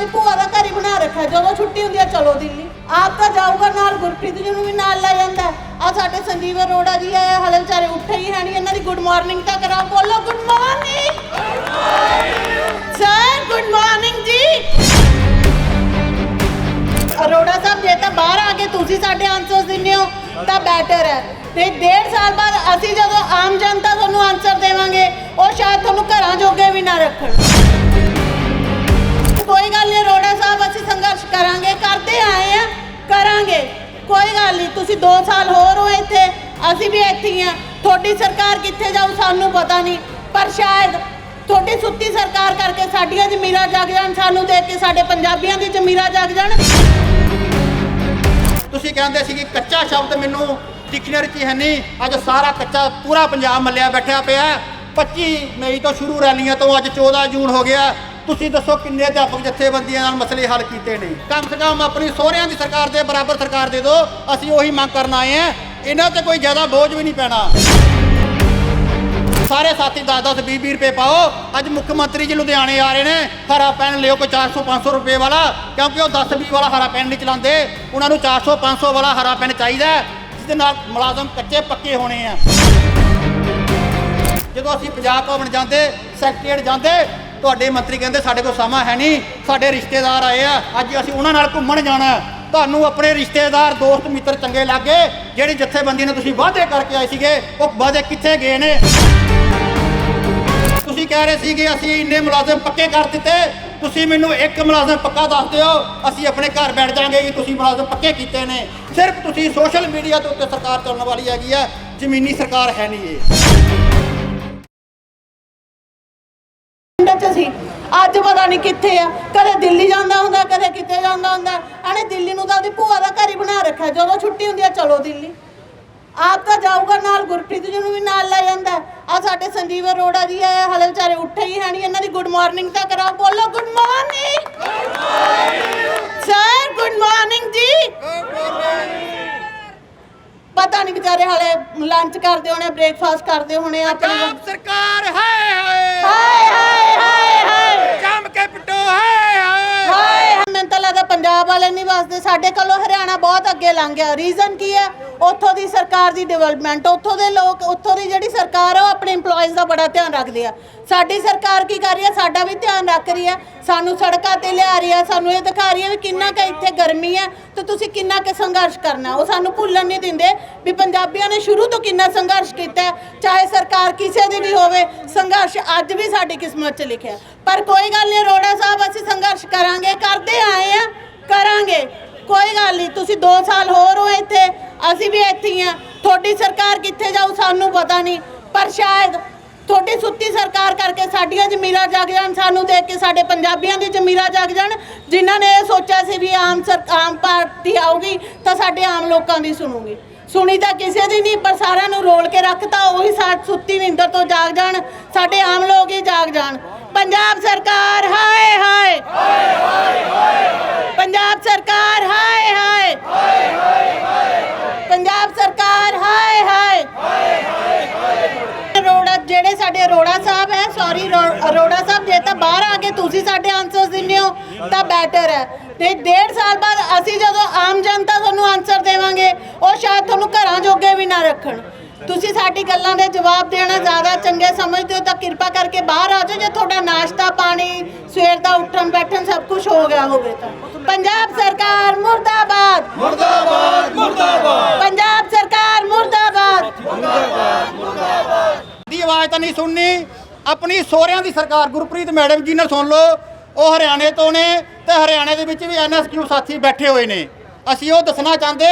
ਆਪਦੀ ਭੂਆ ਦਾ ਘਰ ਹੀ ਬਣਾ ਰੱਖਿਆ। ਜਦੋਂ ਛੁੱਟੀ ਹੁੰਦੀ ਆ, ਚਲੋ ਦਿੱਲੀ। ਆਪ ਤਾਂ ਜਾਊਗਾ ਨਾਲ, ਗੁਰਪ੍ਰੀਤ ਜੀ ਨੂੰ ਵੀ ਨਾਲ ਲੈ ਜਾਂਦਾ ਆ ਸਾਡੇ ਸੰਜੀਵ ਅਰੋੜਾ ਜੀ ਆਏ ਹਲੇ ਵਿਚਾਰੇ ਉੱਠੇ ਹੀ ਹੈ ਨਹੀਂ, ਇਹਨਾਂ ਦੀ ਗੁੱਡ ਮਾਰਨਿੰਗ ਤਾਂ ਕਰਾ ਬੋਲੋ good morning sir good morning ਜੀ! ਅਰੋੜਾ ਸਾਹਿਬ, ਜੇ ਤਾਂ ਬਾਹਰ ਆ ਕੇ ਤੁਸੀਂ ਸਾਡੇ ਆਨਸਰਸ ਦਿੰਦੇ ਹੋ, ਤਾਂ ਬੈਟਰ ਹੈ। ਤੇ ਡੇਢ ਸਾਲ ਬਾਅਦ ਅਸੀਂ ਜਦੋਂ ਆਮ ਜਨਤਾ ਤੁਹਾਨੂੰ ਆਨਸਰ ਦੇਵਾਂਗੇ, ਉਹ ਸ਼ਾਇਦ ਤੁਹਾਨੂੰ ਘਰਾਂ ਜੋਗੇ ਵੀ ਨਾ ਰੱਖਣ। ਅਸੀਂ ਸੰਘਰਸ਼ ਕਰਾਂਗੇ, ਕਰਦੇ ਆਏ ਆ, ਕਰਾਂਗੇ। ਕੋਈ ਗੱਲ ਨਹੀਂ, ਤੁਸੀਂ 2 ਸਾਲ ਹੋਰ ਹੋ ਇੱਥੇ, ਅਸੀਂ ਵੀ ਇੱਥੇ ਹੀ ਆ। ਤੁਹਾਡੀ ਸਰਕਾਰ ਕਿੱਥੇ ਜਾਊ ਸਾਨੂੰ ਪਤਾ ਨਹੀਂ, ਪਰ ਸ਼ਾਇਦ ਤੁਹਾਡੀ ਸੁੱਤੀ ਸਰਕਾਰ ਕਰਕੇ ਸਾਡੀਆਂ ਜ਼ਮੀਰਾਂ ਜਗ ਜਾਣ, ਸਾਨੂੰ ਦੇਖ ਕੇ ਸਾਡੇ ਪੰਜਾਬੀਆਂ ਦੀ ਜ਼ਮੀਰਾਂ ਜਗ ਜਾਣ। ਤੁਸੀਂ ਕਹਿੰਦੇ ਸੀ ਕਿ ਕੱਚਾ ਸ਼ਬਦ ਮੈਨੂੰ ਡਿਕਸ਼ਨਰੀ 'ਚ ਹੈ ਨਹੀਂ, ਅੱਜ ਸਾਰਾ ਕੱਚਾ, ਪੂਰਾ ਪੰਜਾਬ ਮੱਲਿਆ ਬੈਠਿਆ ਪਿਆ। ਹੈ। 25 ਮਈ ਤੋਂ ਸ਼ੁਰੂ ਰੈਲੀਆਂ ਤੋਂ ਅੱਜ 14 ਜੂਨ ਹੋ ਗਿਆ। ਤੁਸੀਂ ਦੱਸੋ ਕਿੰਨੇ ਅਧਿਆਪਕ ਜਥੇਬੰਦੀਆਂ ਨਾਲ ਮਸਲੇ ਹੱਲ ਕੀਤੇ ਨੇ? ਕਮ ਸੇ ਕਮ ਆਪਣੀ ਸਹੁਰਿਆਂ ਦੀ ਸਰਕਾਰ ਦੇ ਬਰਾਬਰ ਸਰਕਾਰ ਦੇ ਦਿਓ ਅਸੀਂ ਉਹੀ ਮੰਗ ਕਰਨ ਆਏ ਆ ਇਹਨਾਂ ਤੇ ਕੋਈ ਜ਼ਿਆਦਾ ਬੋਝ ਵੀ ਨਹੀਂ ਪੈਣਾ। ਸਾਰੇ ਸਾਥੀ 10 10 20 20 ਰੁਪਏ ਪਾਓ। ਅੱਜ ਮੁੱਖ ਮੰਤਰੀ ਜੀ ਲੁਧਿਆਣੇ ਆ ਰਹੇ ਨੇ ਹਰਾ ਪੈਨ ਲਿਓ ਕੋਈ 400 500 ਰੁਪਏ ਵਾਲਾ ਕਿਉਂਕਿ ਉਹ 10 20 ਵਾਲਾ ਹਰਾ ਪੈਨ ਨਹੀਂ ਚਲਾਉਂਦੇ। ਉਹਨਾਂ ਨੂੰ 400 500 ਵਾਲਾ ਹਰਾ ਪੈਨ ਚਾਹੀਦਾ ਹੈ, ਜਿਹਦੇ ਨਾਲ ਮੁਲਾਜ਼ਮ ਕੱਚੇ ਪੱਕੇ ਹੋਣੇ ਆ। ਜਦੋਂ ਅਸੀਂ ਪੰਜਾਬ ਭਵਨ ਜਾਂਦੇ ਸੈਕਟਰੀਏਟ ਜਾਂਦੇ ਤੁਹਾਡੇ ਮੰਤਰੀ ਕਹਿੰਦੇ ਸਾਡੇ ਕੋਲ ਸਮਾਂ ਹੈ ਨਹੀਂ, ਸਾਡੇ ਰਿਸ਼ਤੇਦਾਰ ਆਏ ਆ, ਅੱਜ ਅਸੀਂ ਉਹਨਾਂ ਨਾਲ ਘੁੰਮਣ ਜਾਣਾ ਤੁਹਾਨੂੰ ਆਪਣੇ ਰਿਸ਼ਤੇਦਾਰ, ਦੋਸਤ, ਮਿੱਤਰ ਚੰਗੇ ਲੱਗੇ, ਜਿਹੜੀ ਜਥੇਬੰਦੀ ਨੇ ਤੁਸੀਂ ਵਾਅਦੇ ਕਰਕੇ ਆਏ ਸੀਗੇ, ਉਹ ਵਾਅਦੇ ਕਿੱਥੇ ਗਏ ਨੇ? ਤੁਸੀਂ ਕਹਿ ਰਹੇ ਸੀ ਕਿ ਅਸੀਂ ਇੰਨੇ ਮੁਲਾਜ਼ਮ ਪੱਕੇ ਕਰ ਦਿੱਤੇ, ਤੁਸੀਂ ਮੈਨੂੰ ਇੱਕ ਮੁਲਾਜ਼ਮ ਪੱਕਾ ਦੱਸ ਦਿਓ, ਅਸੀਂ ਆਪਣੇ ਘਰ ਬੈਠ ਜਾਾਂਗੇ ਕਿ ਤੁਸੀਂ ਮੁਲਾਜ਼ਮ ਪੱਕੇ ਕੀਤੇ ਨੇ। ਸਿਰਫ ਤੁਸੀਂ ਸੋਸ਼ਲ ਮੀਡੀਆ ਦੇ ਉੱਤੇ ਸਰਕਾਰ ਚੱਲਣ ਵਾਲੀ ਹੈਗੀ ਆ, ਜ਼ਮੀਨੀ ਸਰਕਾਰ ਹੈ ਨਹੀਂ ਇਹ। ਪਤਾ ਨਹੀਂ ਕਿੱਥੇ ਆ। ਕਦੇ ਦਿੱਲੀ ਜਾਂਦਾ ਹੁੰਦਾ ਕਦੇ ਕਿੱਥੇ ਜਾਂਦਾ ਹੁੰਦਾ। ਇਹਨੇ ਦਿੱਲੀ ਨੂੰ ਤਾਂ ਉਹਦੀ ਭੂਆ ਦਾ ਘਰ ਹੀ ਬਣਾ ਰੱਖਿਆ। ਜਦੋਂ ਛੁੱਟੀ ਹੁੰਦੀ ਆ ਚਲੋ ਦਿੱਲੀ। ਆਪ ਤਾਂ ਜਾਊਗਾ ਨਾਲ ਗੁਰਪ੍ਰੀਤ ਜੀ ਨੂੰ ਵੀ ਨਾਲ ਲੈ ਜਾਂਦਾ। ਆ ਸਾਡੇ ਸੰਜੀਵ ਅਰੋੜਾ ਜੀ ਆਏ ਹਲੇ ਵਿਚਾਰੇ ਉੱਠੇ ਹੀ ਹੈ ਨਹੀਂ ਇਹਨਾਂ ਦੀ ਗੁੱਡ ਮਾਰਨਿੰਗ ਤਾਂ ਕਰਾਓ। ਬੋਲੋ good morning sir good morning ਜੀ! ਪਤਾ ਨਹੀਂ ਵਿਚਾਰੇ ਹਲੇ ਲੰਚ ਕਰਦੇ ਹੋਣੇ ਬ੍ਰੇਕਫਾਸਟ ਕਰਦੇ ਹੋਣੇ ਆਪਣੇ ਸਰਕਾਰ ਹਾਏ ਹਾਏ ਹਾਏ! ਹਾਏ ਹਾਏ ਹਾਏ ਜੰਮ ਕੇ ਪਿੱਟੋ ਹਾਏ ਹਾਏ ਹਾਏ ਮੈਨੂੰ ਤਾਂ ਲੱਗਦਾ ਪੰਜਾਬ ਵਾਲੇ ਸਾਡੇ ਕੋਲੋਂ ਹਰਿਆਣਾ ਬਹੁਤ ਅੱਗੇ ਲੰਘ ਗਿਆ। ਰੀਜ਼ਨ ਕੀ ਹੈ? ਉੱਥੋਂ ਦੀ ਸਰਕਾਰ ਦੀ ਡਿਵੈਲਪਮੈਂਟ ਉੱਥੋਂ ਦੇ ਲੋਕ, ਉੱਥੋਂ ਦੀ ਜਿਹੜੀ ਸਰਕਾਰ ਆ, ਉਹ ਆਪਣੇ EMPLOYEES ਦਾ ਬੜਾ ਧਿਆਨ ਰੱਖਦੀ ਆ। ਸਾਡੀ ਸਰਕਾਰ ਕੀ ਕਰ ਰਹੀ ਹੈ? ਸਾਡਾ ਵੀ ਧਿਆਨ ਰੱਖ ਰਹੀ ਹੈ। ਸਾਨੂੰ ਸੜਕਾਂ ਤੇ ਲਿਆ ਰਹੀ ਹੈ। ਸਾਨੂੰ ਇਹ ਦਿਖਾ ਰਹੀ ਹੈ ਵੀ ਕਿੰਨਾ ਕੁ ਇੱਥੇ ਗਰਮੀ ਹੈ ਤੇ ਤੁਸੀਂ ਕਿੰਨਾ ਕੁ ਸੰਘਰਸ਼ ਕਰਨਾ। ਉਹ ਸਾਨੂੰ ਭੁੱਲਣ ਨਹੀਂ ਦਿੰਦੇ ਵੀ ਪੰਜਾਬੀਆਂ ਨੇ ਸ਼ੁਰੂ ਤੋਂ ਕਿੰਨਾ ਸੰਘਰਸ਼ ਕੀਤਾ ਚਾਹੇ ਸਰਕਾਰ ਕਿਸੇ ਦੀ ਵੀ ਹੋਵੇ, ਸੰਘਰਸ਼ ਅੱਜ ਵੀ ਸਾਡੀ ਕਿਸਮਤ 'ਚ ਲਿਖਿਆ। ਪਰ ਕੋਈ ਗੱਲ ਨਹੀਂ, ਅਰੋੜਾ ਸਾਹਿਬ, ਅਸੀਂ ਸੰਘਰਸ਼ ਕਰਾਂਗੇ। ਕਰਦੇ ਆਏ ਆ। ਕਰਾਂਗੇ। ਕੋਈ ਗੱਲ ਨਹੀਂ, ਤੁਸੀਂ 2 ਸਾਲ ਹੋਰ ਹੋ ਇੱਥੇ, ਅਸੀਂ ਵੀ ਇੱਥੇ ਹੀ ਆ ਤੁਹਾਡੀ ਸਰਕਾਰ ਕਿੱਥੇ ਜਾਊ ਸਾਨੂੰ ਪਤਾ ਨਹੀਂ, ਪਰ ਸ਼ਾਇਦ ਤੁਹਾਡੀ ਸੁੱਤੀ ਸਰਕਾਰ ਕਰਕੇ ਸਾਡੀਆਂ ਜ਼ਮੀਰਾਂ ਜਗ ਜਾਣ, ਸਾਨੂੰ ਦੇਖ ਕੇ ਸਾਡੇ ਪੰਜਾਬੀਆਂ ਦੀ ਜ਼ਮੀਰਾਂ ਜਗ ਜਾਣ, ਜਿਨ੍ਹਾਂ ਨੇ ਇਹ ਸੋਚਿਆ ਸੀ ਵੀ ਆਮ ਆਮ ਪਾਰਟੀ ਆਊਗੀ, ਤਾਂ ਸਾਡੇ ਆਮ ਲੋਕਾਂ ਦੀ ਸੁਣੂਗੀ। ਸੁਣੀ ਤਾਂ ਕਿਸੇ ਦੀ ਨਹੀਂ, ਪਰ ਸਾਰਿਆਂ ਨੂੰ ਰੋਲ ਕੇ ਰੱਖਤਾ ਉਹੀ ਸਾਡ ਸੁੱਤੀ ਨਿੰਦਰ ਤੋਂ ਜਾਗ ਜਾਣ, ਸਾਡੇ ਆਮ ਲੋਕ ਹੀ ਜਾਗ ਜਾਣ। ਪੰਜਾਬ ਸਰਕਾਰ, ਹਾਏ ਹਾਏ। ਪੰਜਾਬ ਸਰਕਾਰ ਹਾਏ ਹਾਏ ਪੰਜਾਬ ਸਰਕਾਰ ਹਾਏ ਹਾਏ ਅਰੋੜਾ ਜਿਹੜੇ ਸਾਡੇ ਅਰੋੜਾ ਸਾਹਿਬ ਹੈ ਸੌਰੀ ਅਰੋੜਾ ਸਾਹਿਬ ਜੇ ਤਾਂ ਬਾਹਰ ਆ ਕੇ ਤੁਸੀਂ ਸਾਡੇ ਆਨਸਰਸ ਦਿੰਦੇ ਹੋ ਤਾਂ ਬੈਟਰ ਹੈ। ਤੇ ਡੇਢ ਸਾਲ ਬਾਅਦ ਅਸੀਂ ਜਦੋਂ ਆਮ ਜਨਤਾ ਤੁਹਾਨੂੰ ਆਨਸਰ ਦੇਵਾਂਗੇ ਉਹ ਸ਼ਾਇਦ ਤੁਹਾਨੂੰ ਘਰਾਂ ਜੋਗੇ ਵੀ ਨਾ ਰੱਖਣ। ਤੁਸੀਂ ਸਾਡੀ ਗੱਲਾਂ ਦੇ ਜਵਾਬ ਦੇਣਾ ਜ਼ਿਆਦਾ ਚੰਗੇ ਸਮਝਦੇ ਹੋ ਤਾਂ ਕਿਰਪਾ ਕਰਕੇ ਬਾਹਰ ਆ ਜਾਓ ਜੇ ਤੁਹਾਡਾ ਨਾਸ਼ਤਾ ਪਾਣੀ ਸਵੇਰ ਦਾ ਉੱਠਣ ਬੈਠਣ ਸਭ ਕੁਝ ਹੋ ਗਿਆ ਹੋਵੇ ਤਾਂ। ਪੰਜਾਬ ਸਰਕਾਰ ਮੁਰਦਾਬਾਦ। ਮੁਰਦਾਬਾਦ ਮੁਰਦਾਬਾਦ। ਪੰਜਾਬ ਸਰਕਾਰ ਮੁਰਦਾਬਾਦ। ਦੀ ਆਵਾਜ਼ ਤਾਂ ਨਹੀਂ ਸੁਣਨੀ। ਆਪਣੀ ਸਹੁਰਿਆਂ ਦੀ ਸਰਕਾਰ, ਗੁਰਪ੍ਰੀਤ ਮੈਡਮ ਜੀ ਨਾਲ ਸੁਣ ਲਓ, ਉਹ ਹਰਿਆਣੇ ਤੋਂ ਨੇ ਤੇ ਹਰਿਆਣੇ ਦੇ ਵਿੱਚ ਵੀ ਐਨਐਸਕਿਊ ਸਾਥੀ ਬੈਠੇ ਹੋਏ ਨੇ। ਅਸੀਂ ਉਹ ਦੱਸਣਾ ਚਾਹੁੰਦੇ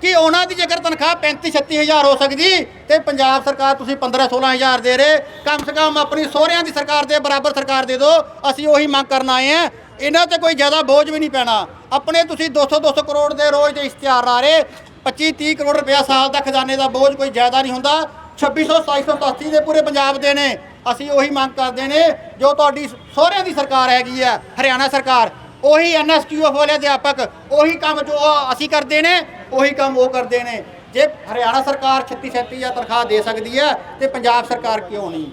ਕਿ ਉਹਨਾਂ ਦੀ ਜੇਕਰ ਤਨਖਾਹ 35 36000 ਹੋ ਸਕਦੀ ਤੇ ਪੰਜਾਬ ਸਰਕਾਰ ਤੁਸੀਂ 15 16000 ਦੇ ਰਹੇ, ਕਮ ਸੇ ਕਮ ਆਪਣੀ ਸਹੁਰਿਆਂ ਦੀ ਸਰਕਾਰ ਦੇ, ਬਰਾਬਰ ਸਰਕਾਰ ਦੇ ਦਿਓ, ਅਸੀਂ ਉਹੀ ਮੰਗ ਕਰਨ ਆਏ ਆ ਇਹਨਾਂ ਤੇ ਕੋਈ ਜ਼ਿਆਦਾ ਬੋਝ ਵੀ ਨਹੀਂ ਪੈਣਾ। ਆਪਣੇ ਤੁਸੀਂ 200 200 ਕਰੋੜ ਦੇ ਰੋਜ਼ ਦੇ ਇਸ਼ਤਿਹਾਰ ਆ ਰਹੇ 25 30 ਕਰੋੜ ਰੁਪਇਆ ਸਾਲ ਦਾ ਖਜ਼ਾਨੇ ਦਾ ਬੋਝ ਕੋਈ ਜ਼ਿਆਦਾ ਨਹੀਂ ਹੁੰਦਾ। 2600 2780 ਦੇ ਪੂਰੇ ਪੰਜਾਬ ਦੇ ਨੇ। ਅਸੀਂ ਉਹੀ ਮੰਗ ਕਰਦੇ ਨੇ ਜੋ ਤੁਹਾਡੀ ਸਹੁਰਿਆਂ ਦੀ ਸਰਕਾਰ ਹੈਗੀ ਆ ਹਰਿਆਣਾ ਸਰਕਾਰ, ਉਹੀ ਐਨਐਸਕਿਊਐਫ ਵਾਲੇ ਅਧਿਆਪਕ, ਉਹੀ ਕੰਮ ਜੋ ਅਸੀਂ ਕਰਦੇ ਨੇ, ਉਹੀ ਕੰਮ ਉਹ ਕਰਦੇ ਨੇ। ਜੇ ਹਰਿਆਣਾ ਸਰਕਾਰ 36 37000 ਤਨਖਾਹ ਦੇ ਸਕਦੀ ਹੈ, ਤੇ ਪੰਜਾਬ ਸਰਕਾਰ ਕਿਉਂ ਨਹੀਂ?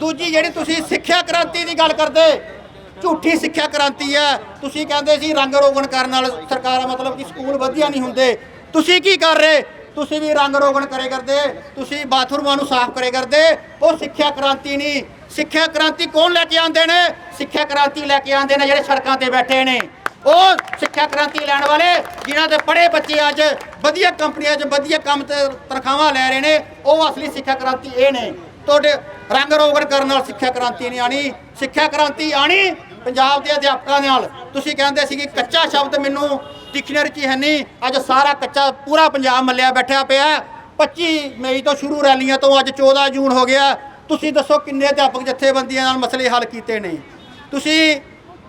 ਦੂਜੀ ਜਿਹੜੀ ਤੁਸੀਂ ਸਿੱਖਿਆ ਕ੍ਰਾਂਤੀ ਦੀ ਗੱਲ ਕਰਦੇ, ਝੂਠੀ ਸਿੱਖਿਆ ਕ੍ਰਾਂਤੀ ਹੈ। ਤੁਸੀਂ ਕਹਿੰਦੇ ਸੀ ਰੰਗ ਰੋਗਨ ਕਰਨ ਨਾਲ ਸਰਕਾਰਾਂ ਮਤਲਬ ਕਿ ਸਕੂਲ ਵਧੀਆ ਨਹੀਂ ਹੁੰਦੇ। ਤੁਸੀਂ ਕੀ ਕਰ ਰਹੇ? ਤੁਸੀਂ ਵੀ ਰੰਗ ਰੋਗਨ ਕਰੇ ਕਰਦੇ, ਤੁਸੀਂ ਬਾਥਰੂਮਾਂ ਨੂੰ ਸਾਫ਼ ਕਰੇ ਕਰਦੇ, ਉਹ ਸਿੱਖਿਆ ਕ੍ਰਾਂਤੀ ਨਹੀਂ। ਸਿੱਖਿਆ ਕ੍ਰਾਂਤੀ ਕੌਣ ਲੈ ਕੇ ਆਉਂਦੇ ਨੇ? ਸਿੱਖਿਆ ਕ੍ਰਾਂਤੀ ਲੈ ਕੇ ਆਉਂਦੇ ਨੇ ਜਿਹੜੇ ਸੜਕਾਂ ਤੇ ਬੈਠੇ ਨੇ। ਉਹ ਸਿੱਖਿਆ ਕ੍ਰਾਂਤੀ ਲੈਣ ਵਾਲੇ, ਜਿਨ੍ਹਾਂ ਦੇ ਪੜ੍ਹੇ ਬੱਚੇ ਅੱਜ ਵਧੀਆ ਕੰਪਨੀਆਂ 'ਚ ਵਧੀਆ ਕੰਮ ਤੇ ਤਨਖਾਹਾਂ ਲੈ ਰਹੇ ਨੇ, ਉਹ ਅਸਲੀ ਸਿੱਖਿਆ ਕ੍ਰਾਂਤੀ ਇਹ ਨੇ। ਤੁਹਾਡੇ ਰੰਗ ਰੋਗਨ ਕਰਨ ਨਾਲ ਸਿੱਖਿਆ ਕ੍ਰਾਂਤੀ ਨਹੀਂ ਆਣੀ ਸਿੱਖਿਆ ਕ੍ਰਾਂਤੀ ਆਣੀ ਪੰਜਾਬ ਦੇ ਅਧਿਆਪਕਾਂ ਨਾਲ। ਤੁਸੀਂ ਕਹਿੰਦੇ ਸੀ ਕਿ ਕੱਚਾ ਸ਼ਬਦ ਮੈਨੂੰ ਡਿਕਸ਼ਨਰੀ 'ਚ ਹੀ ਹੈ ਨਹੀਂ। ਅੱਜ ਸਾਰਾ ਕੱਚਾ ਪੂਰਾ ਪੰਜਾਬ ਮੱਲਿਆ ਬੈਠਿਆ ਪਿਆ। 25 ਮਈ ਤੋਂ ਸ਼ੁਰੂ ਰੈਲੀਆਂ ਤੋਂ ਅੱਜ 14 ਜੂਨ ਹੋ ਗਿਆ। ਤੁਸੀਂ ਦੱਸੋ ਕਿੰਨੇ ਅਧਿਆਪਕ ਜਥੇਬੰਦੀਆਂ ਨਾਲ ਮਸਲੇ ਹੱਲ ਕੀਤੇ ਨੇ? ਤੁਸੀਂ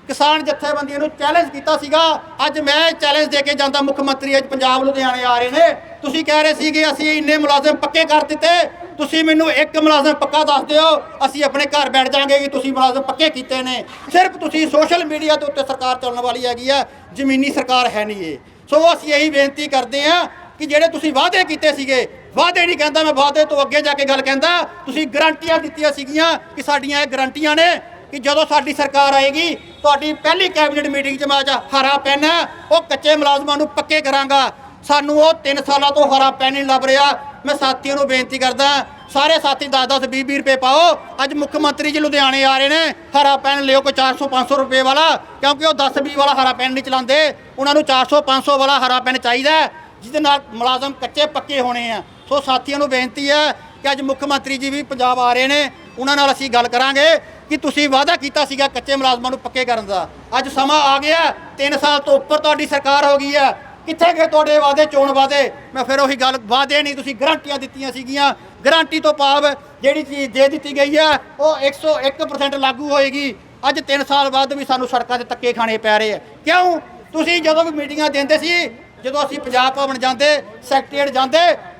ਕਿਸਾਨ ਜਥੇਬੰਦੀਆਂ ਨੂੰ ਚੈਲੰਜ ਕੀਤਾ ਸੀਗਾ। ਅੱਜ ਮੈਂ ਚੈਲੰਜ ਦੇ ਕੇ ਜਾਂਦਾ ਮੁੱਖ ਮੰਤਰੀ ਅੱਜ ਪੰਜਾਬ, ਲੁਧਿਆਣੇ ਆ ਰਹੇ ਨੇ। ਤੁਸੀਂ ਕਹਿ ਰਹੇ ਸੀਗੇ ਅਸੀਂ ਇੰਨੇ ਮੁਲਾਜ਼ਮ ਪੱਕੇ ਕਰ ਦਿੱਤੇ। ਤੁਸੀਂ ਮੈਨੂੰ ਇੱਕ ਮੁਲਾਜ਼ਮ ਪੱਕਾ ਦੱਸ ਦਿਓ, ਅਸੀਂ ਆਪਣੇ ਘਰ ਬੈਠ ਜਾਾਂਗੇ ਕਿ ਤੁਸੀਂ ਮੁਲਾਜ਼ਮ ਪੱਕੇ ਕੀਤੇ ਨੇ। ਸਿਰਫ ਤੁਸੀਂ ਸੋਸ਼ਲ ਮੀਡੀਆ ਦੇ ਉੱਤੇ ਸਰਕਾਰ ਚੱਲਣ ਵਾਲੀ ਹੈਗੀ ਆ, ਜ਼ਮੀਨੀ ਸਰਕਾਰ ਹੈ ਨਹੀਂ ਇਹ। ਸੋ ਅਸੀਂ ਇਹੀ ਬੇਨਤੀ ਕਰਦੇ ਆ ਕਿ ਜਿਹੜੇ ਤੁਸੀਂ ਵਾਅਦੇ ਕੀਤੇ ਸੀਗੇ, ਵਾਅਦੇ ਨਹੀਂ ਕਹਿੰਦਾ ਮੈਂ, ਵਾਅਦੇ ਤੋਂ ਅੱਗੇ ਜਾ ਕੇ ਗੱਲ ਕਹਿੰਦਾ, ਤੁਸੀਂ ਗਰੰਟੀਆਂ ਦਿੱਤੀਆਂ ਸੀਗੀਆਂ ਕਿ ਸਾਡੀਆਂ ਇਹ ਗਰੰਟੀਆਂ ਨੇ ਕਿ ਜਦੋਂ ਸਾਡੀ ਸਰਕਾਰ ਆਏਗੀ, ਤੁਹਾਡੀ ਪਹਿਲੀ ਕੈਬਨਿਟ ਮੀਟਿੰਗ 'ਚ ਮੈਂ ਅੱਜ ਹਰਾ ਪੈਨ ਉਹ ਕੱਚੇ ਮੁਲਾਜ਼ਮਾਂ ਨੂੰ ਪੱਕੇ ਕਰਾਂਗਾ। ਸਾਨੂੰ ਉਹ 3 ਸਾਲਾਂ ਤੋਂ ਹਰਾ ਪੈਨ ਨਹੀਂ ਲੱਭ ਰਿਹਾ ਮੈਂ ਸਾਥੀਆਂ ਨੂੰ ਬੇਨਤੀ ਕਰਦਾ, ਸਾਰੇ ਸਾਥੀ 10 10 20 20 ਰੁਪਏ ਪਾਓ। ਅੱਜ ਮੁੱਖ ਮੰਤਰੀ ਜੀ ਲੁਧਿਆਣੇ ਆ ਰਹੇ ਨੇ, ਹਰਾ ਪੈਨ ਲਿਓ ਕੋਈ 400 500 ਰੁਪਏ ਵਾਲਾ, ਕਿਉਂਕਿ ਉਹ 10 20 ਵਾਲਾ ਹਰਾ ਪੈਨ ਨਹੀਂ ਚਲਾਉਂਦੇ। ਉਹਨਾਂ ਨੂੰ 400 500 ਵਾਲਾ ਹਰਾ ਪੈਨ ਚਾਹੀਦਾ, ਜਿਹਦੇ ਨਾਲ ਮੁਲਾਜ਼ਮ ਕੱਚੇ ਪੱਕੇ ਹੋਣੇ ਆ। ਸੋ ਸਾਥੀਆਂ ਨੂੰ ਬੇਨਤੀ ਹੈ ਕਿ ਅੱਜ ਮੁੱਖ ਮੰਤਰੀ ਜੀ ਵੀ ਪੰਜਾਬ ਆ ਰਹੇ ਨੇ, ਉਹਨਾਂ ਨਾਲ ਅਸੀਂ ਗੱਲ ਕਰਾਂਗੇ ਕਿ ਤੁਸੀਂ ਵਾਅਦਾ ਕੀਤਾ ਸੀਗਾ ਕੱਚੇ ਮੁਲਾਜ਼ਮਾਂ ਨੂੰ ਪੱਕੇ ਕਰਨ ਦਾ। ਅੱਜ ਸਮਾਂ ਆ ਗਿਆ 3 ਸਾਲ ਤੋਂ ਉੱਪਰ ਤੁਹਾਡੀ ਸਰਕਾਰ ਹੋ ਗਈ ਹੈ। ਕਿੱਥੇ ਗਏ ਤੁਹਾਡੇ ਵਾਅਦੇ, ਚੋਣ ਵਾਅਦੇ? ਮੈਂ ਫਿਰ ਉਹੀ ਗੱਲ, ਵਾਅਦੇ ਨਹੀਂ, ਤੁਸੀਂ ਗਰੰਟੀਆਂ ਦਿੱਤੀਆਂ ਸੀਗੀਆਂ। ਗਰੰਟੀ ਤੋਂ ਭਾਵ ਜਿਹੜੀ ਚੀਜ਼ ਦੇ ਦਿੱਤੀ ਗਈ ਹੈ, ਉਹ 101% ਲਾਗੂ ਹੋਏਗੀ। ਅੱਜ 3 ਸਾਲ ਬਾਅਦ ਵੀ ਸਾਨੂੰ ਸੜਕਾਂ ਤੇ ਤੱਕੇ ਖਾਣੇ ਪੈ ਰਹੇ ਆ। ਕਿਉਂ? ਤੁਸੀਂ ਜਦੋਂ ਵੀ ਮੀਟਿੰਗਾਂ ਦਿੰਦੇ ਸੀ, ਜਦੋਂ ਅਸੀਂ ਪੰਜਾਬ ਭਵਨ ਜਾਂਦੇ, ਸੈਕਟਰੀਏਟ ਜਾਂਦੇ,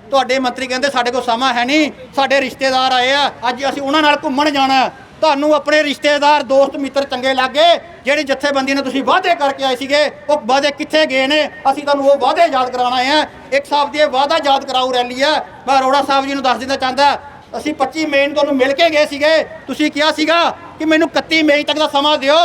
ਤੁਹਾਡੇ ਮੰਤਰੀ ਕਹਿੰਦੇ, ਸਾਡੇ ਕੋਲ ਸਮਾਂ ਹੈ ਨਹੀਂ, ਸਾਡੇ ਰਿਸ਼ਤੇਦਾਰ ਆਏ ਆ, ਅੱਜ ਅਸੀਂ ਉਹਨਾਂ ਨਾਲ ਘੁੰਮਣ ਜਾਣਾ। ਤੁਹਾਨੂੰ ਆਪਣੇ ਰਿਸ਼ਤੇਦਾਰ, ਦੋਸਤ, ਮਿੱਤਰ ਚੰਗੇ ਲੱਗੇ, ਜਿਹੜੀ ਜਥੇਬੰਦੀ ਨੇ ਤੁਸੀਂ ਵਾਅਦੇ ਕਰਕੇ ਆਏ ਸੀਗੇ, ਉਹ ਵਾਅਦੇ ਕਿੱਥੇ ਗਏ ਨੇ? ਅਸੀਂ ਤੁਹਾਨੂੰ ਉਹ ਵਾਅਦੇ ਯਾਦ ਕਰਾਉਣਾ ਹੈ। ਇੱਕ ਸਾਹਿਬ ਦੀ ਇਹ ਵਾਅਦਾ ਯਾਦ ਕਰਾਉ ਰੈਲੀ ਹੈ। ਮੈਂ ਅਰੋੜਾ ਸਾਹਿਬ ਜੀ ਨੂੰ ਦੱਸ ਦੇਣਾ ਚਾਹੁੰਦਾ, ਅਸੀਂ 25 ਮਈ ਨੂੰ ਤੁਹਾਨੂੰ ਮਿਲ ਕੇ ਗਏ ਸੀਗੇ। ਤੁਸੀਂ ਕਿਹਾ ਸੀਗਾ ਕਿ ਮੈਨੂੰ 31 ਮਈ ਤੱਕ ਦਾ ਸਮਾਂ ਦਿਓ।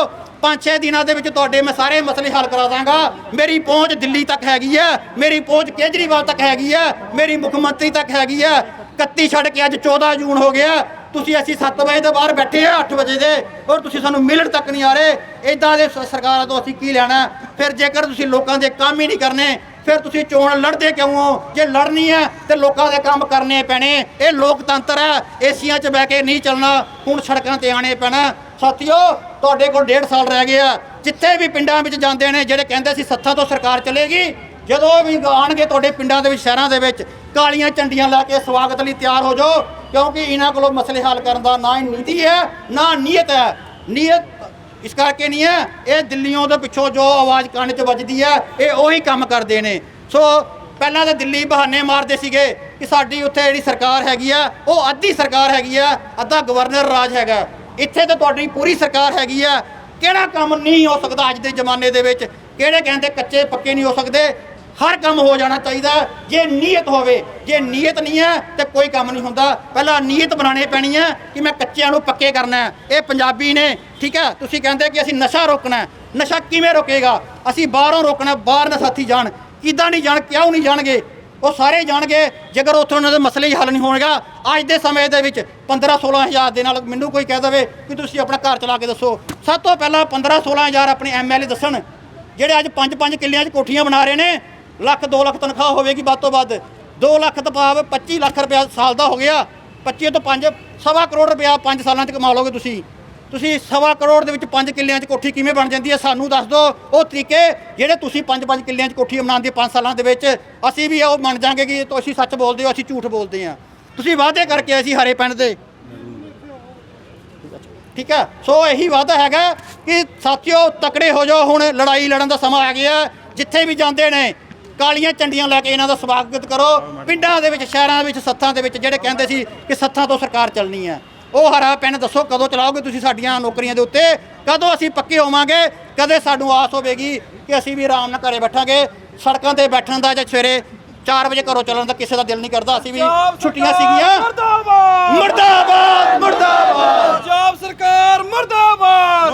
ਪੰਜ ਛੇ ਦਿਨਾਂ ਦੇ ਵਿੱਚ ਤੁਹਾਡੇ ਮੈਂ ਸਾਰੇ ਮਸਲੇ ਹੱਲ ਕਰਾ ਦਾਂਗਾ। ਮੇਰੀ ਪਹੁੰਚ ਦਿੱਲੀ ਤੱਕ ਹੈਗੀ ਹੈ। ਮੇਰੀ ਪਹੁੰਚ ਕੇਜਰੀਵਾਲ ਤੱਕ ਹੈਗੀ ਹੈ। ਮੇਰੀ ਮੁੱਖ ਮੰਤਰੀ ਤੱਕ ਹੈਗੀ ਹੈ। 31 ਛੱਡ ਕੇ ਅੱਜ 14 ਜੂਨ ਹੋ ਗਿਆ। ਤੁਸੀਂ ਅਸੀਂ 7 ਵਜੇ ਦੇ ਬਾਹਰ ਬੈਠੇ ਆ 8 ਵਜੇ ਦੇ, ਔਰ ਤੁਸੀਂ ਸਾਨੂੰ ਮਿਲਣ ਤੱਕ ਨਹੀਂ ਆ ਰਹੇ। ਇਦਾਂ ਦੇ ਸਰਕਾਰਾਂ ਤੋਂ ਅਸੀਂ ਕੀ ਲੈਣਾ? ਫਿਰ ਜੇਕਰ ਤੁਸੀਂ ਲੋਕਾਂ ਦੇ ਕੰਮ ਹੀ ਨਹੀਂ ਕਰਨੇ, ਫਿਰ ਤੁਸੀਂ ਚੋਣ ਲੜਦੇ ਕਿਉਂ ਹੋ? ਜੇ ਲੜਨੀ ਹੈ, ਤੇ ਲੋਕਾਂ ਦੇ ਕੰਮ ਕਰਨੇ ਪੈਣੇ। ਇਹ ਲੋਕਤੰਤਰ ਹੈ, ਏਸੀਆਂ 'ਚ ਬਹਿ ਕੇ ਨਹੀਂ ਚੱਲਣਾ। ਹੁਣ ਸੜਕਾਂ ਤੇ ਆਣੇ ਪੈਣਾ। ਸਾਥੀਓ, ਤੁਹਾਡੇ ਕੋਲ ਡੇਢ ਸਾਲ ਰਹਿ ਗਿਆ। ਜਿੱਥੇ ਵੀ ਪਿੰਡਾਂ ਵਿੱਚ ਜਾਂਦੇ ਨੇ, ਜਿਹੜੇ ਕਹਿੰਦੇ ਸੀ ਸੱਥਾਂ ਤੋਂ ਸਰਕਾਰ ਚਲੇਗੀ, ਜਦੋਂ ਵੀ ਆਣਗੇ ਤੁਹਾਡੇ ਪਿੰਡਾਂ ਦੇ ਵਿੱਚ, ਸ਼ਹਿਰਾਂ ਦੇ ਵਿੱਚ ਕਾਲੀਆਂ ਝੰਡੀਆਂ ਲੈ ਕੇ ਸਵਾਗਤ ਲਈ ਤਿਆਰ ਹੋ ਜਾਓ, ਕਿਉਂਕਿ ਇਹਨਾਂ ਕੋਲੋਂ ਮਸਲੇ ਹੱਲ ਕਰਨ ਦਾ ਨਾ ਨੀਤੀ ਹੈ, ਨਾ ਨੀਅਤ ਹੈ। ਨੀਅਤ ਇਸ ਕਰਕੇ ਨਹੀਂ ਹੈ, ਇਹ ਦਿੱਲੀੋਂ ਦੇ ਪਿੱਛੋਂ ਜੋ ਆਵਾਜ਼ ਕੰਨ 'ਚ ਵੱਜਦੀ ਹੈ, ਇਹ ਉਹੀ ਕੰਮ ਕਰਦੇ ਨੇ। ਸੋ ਪਹਿਲਾਂ ਤਾਂ ਦਿੱਲੀ ਬਹਾਨੇ ਮਾਰਦੇ ਸੀਗੇ ਕਿ ਸਾਡੀ ਉੱਥੇ ਜਿਹੜੀ ਸਰਕਾਰ ਹੈਗੀ ਆ ਉਹ ਅੱਧੀ ਸਰਕਾਰ ਹੈਗੀ ਆ ਅੱਧਾ ਗਵਰਨਰ ਰਾਜ ਹੈਗਾ ਇੱਥੇ ਤਾਂ ਤੁਹਾਡੀ ਪੂਰੀ ਸਰਕਾਰ ਹੈਗੀ ਆ ਕਿਹੜਾ ਕੰਮ ਨਹੀਂ ਹੋ ਸਕਦਾ ਅੱਜ ਦੇ ਜ਼ਮਾਨੇ ਦੇ ਵਿੱਚ? ਕਿਹੜੇ ਕਹਿੰਦੇ ਕੱਚੇ ਪੱਕੇ ਨਹੀਂ ਹੋ ਸਕਦੇ? ਹਰ ਕੰਮ ਹੋ ਜਾਣਾ ਚਾਹੀਦਾ। ਜੇ ਨੀਅਤ ਹੋਵੇ, ਜੇ ਨੀਅਤ ਨਹੀਂ ਹੈ, ਤੇ ਕੋਈ ਕੰਮ ਨਹੀਂ ਹੁੰਦਾ। ਪਹਿਲਾਂ ਨੀਅਤ ਬਣਾਉਣੀ ਪੈਣੀ ਹੈ ਕਿ ਮੈਂ ਕੱਚਿਆਂ ਨੂੰ ਪੱਕੇ ਕਰਨਾ ਇਹ ਪੰਜਾਬੀ ਨੇ, ਠੀਕ ਹੈ, ਤੁਸੀਂ ਕਹਿੰਦੇ ਕਿ ਅਸੀਂ ਨਸ਼ਾ ਰੋਕਣਾ ਨਸ਼ਾ ਕਿਵੇਂ ਰੋਕੇਗਾ? ਅਸੀਂ ਬਾਹਰੋਂ ਰੋਕਣਾ, ਬਾਹਰ ਨਾ ਸਾਥੀ ਜਾਣ। ਕਿੱਦਾਂ ਨਹੀਂ ਜਾਣ, ਕਿਉਂ ਨਹੀਂ ਜਾਣਗੇ? ਉਹ ਸਾਰੇ ਜਾਣਗੇ, ਜੇਕਰ ਉੱਥੇ ਉਹਨਾਂ ਦੇ ਮਸਲੇ ਹੱਲ ਨਹੀਂ ਹੋਣਗਾ। ਅੱਜ ਦੇ ਸਮੇਂ ਦੇ ਵਿੱਚ 15 16000 ਦੇ ਨਾਲ ਮੈਨੂੰ ਕੋਈ ਕਹਿ ਦੇਵੇ ਕਿ ਤੁਸੀਂ ਆਪਣਾ ਘਰ ਚਲਾ ਕੇ ਦੱਸੋ। ਸਭ ਤੋਂ ਪਹਿਲਾਂ 15 16000 ਆਪਣੇ ਐਮਐਲਏ ਦੱਸਣ। ਜਿਹੜੇ ਅੱਜ 5-5 ਕਿੱਲਿਆਂ 'ਚ ਕੋਠੀਆਂ ਬਣਾ ਰਹੇ ਨੇ ਲੱਖ 2 ਲੱਖ ਤਨਖਾਹ ਹੋਵੇਗੀ ਵੱਧ ਤੋਂ ਵੱਧ। 2 ਲੱਖ ਤੋਂ ਭਾਵ 25 ਲੱਖ ਰੁਪਇਆ ਸਾਲ ਦਾ ਹੋ ਗਿਆ। 25 ਤੋਂ 5 ਸਵਾ ਕਰੋੜ ਰੁਪਇਆ 5 ਸਾਲਾਂ 'ਚ ਕਮਾ ਲਓਗੇ ਤੁਸੀਂ। ਤੁਸੀਂ ਸਵਾ ਕਰੋੜ ਦੇ ਵਿੱਚ 5 ਕਿੱਲਿਆਂ 'ਚ ਕੋਠੀ ਕਿਵੇਂ ਬਣ ਜਾਂਦੀ ਹੈ, ਸਾਨੂੰ ਦੱਸ ਦਿਓ। ਉਹ ਤਰੀਕੇ ਜਿਹੜੇ ਤੁਸੀਂ 5-5 ਕਿੱਲਿਆਂ 'ਚ ਕੋਠੀ ਬਣਾਉਂਦੇ 5 ਸਾਲਾਂ ਦੇ ਵਿੱਚ, ਅਸੀਂ ਵੀ ਉਹ ਮੰਨ ਜਾਾਂਗੇ ਕਿ ਤੁਸੀਂ ਸੱਚ ਬੋਲਦੇ ਹੋ, ਅਸੀਂ ਝੂਠ ਬੋਲਦੇ ਹਾਂ। ਤੁਸੀਂ ਵਾਅਦੇ ਕਰਕੇ ਆਏ ਸੀ ਹਰੇ ਪਿੰਡ ਦੇ। ਠੀਕ ਹੈ? ਸੋ ਇਹੀ ਵਾਅਦਾ ਹੈਗਾ ਕਿ ਸਾਥੀਓ ਤਕੜੇ ਹੋ ਜਾਓ। ਹੁਣ ਲੜਾਈ ਲੜਨ ਦਾ ਸਮਾਂ ਆ ਗਿਆ। ਜਿੱਥੇ ਵੀ ਜਾਂਦੇ ਨੇ ਕਾਲੀਆਂ ਝੰਡੀਆਂ ਲੈ ਕੇ ਇਹਨਾਂ ਦਾ ਸਵਾਗਤ ਕਰੋ। ਪਿੰਡਾਂ ਦੇ ਵਿੱਚ ਸ਼ਹਿਰਾਂ ਵਿੱਚ ਸੱਥਾਂ ਦੇ ਵਿੱਚ ਜਿਹੜੇ ਕਹਿੰਦੇ ਸੀ ਕਿ ਸੱਥਾਂ ਤੋਂ ਸਰਕਾਰ ਚੱਲਣੀ ਹੈ। ਉਹ ਹਰਾ ਪੈਨ ਦੱਸੋ ਕਦੋਂ ਚਲਾਓਗੇ ਤੁਸੀਂ ਸਾਡੀਆਂ ਨੌਕਰੀਆਂ ਦੇ ਉੱਤੇ? ਕਦੋਂ ਅਸੀਂ ਪੱਕੇ ਹੋਵਾਂਗੇ? ਕਦੇ ਸਾਨੂੰ ਆਸ ਹੋਵੇਗੀ ਕਿ ਅਸੀਂ ਵੀ ਆਰਾਮ ਨਾਲ ਘਰੇ ਬੈਠਾਂਗੇ। ਸੜਕਾਂ ਤੇ ਬੈਠਣ ਦਾ ਜਾਂ ਸਵੇਰੇ 4 ਵਜੇ ਘਰੋਂ ਚੱਲਣ ਦਾ ਕਿਸੇ ਦਾ ਦਿਲ ਨਹੀਂ ਕਰਦਾ। ਅਸੀਂ ਵੀ ਛੁੱਟੀਆਂ ਸੀਗੀਆਂ। ਮੁਰਦਾਬਾਦ! ਮੁਰਦਾਬਾਦ ਮੁਰਦਾਬਾਦ! ਪੰਜਾਬ ਸਰਕਾਰ ਮੁਰਦਾਬਾਦ!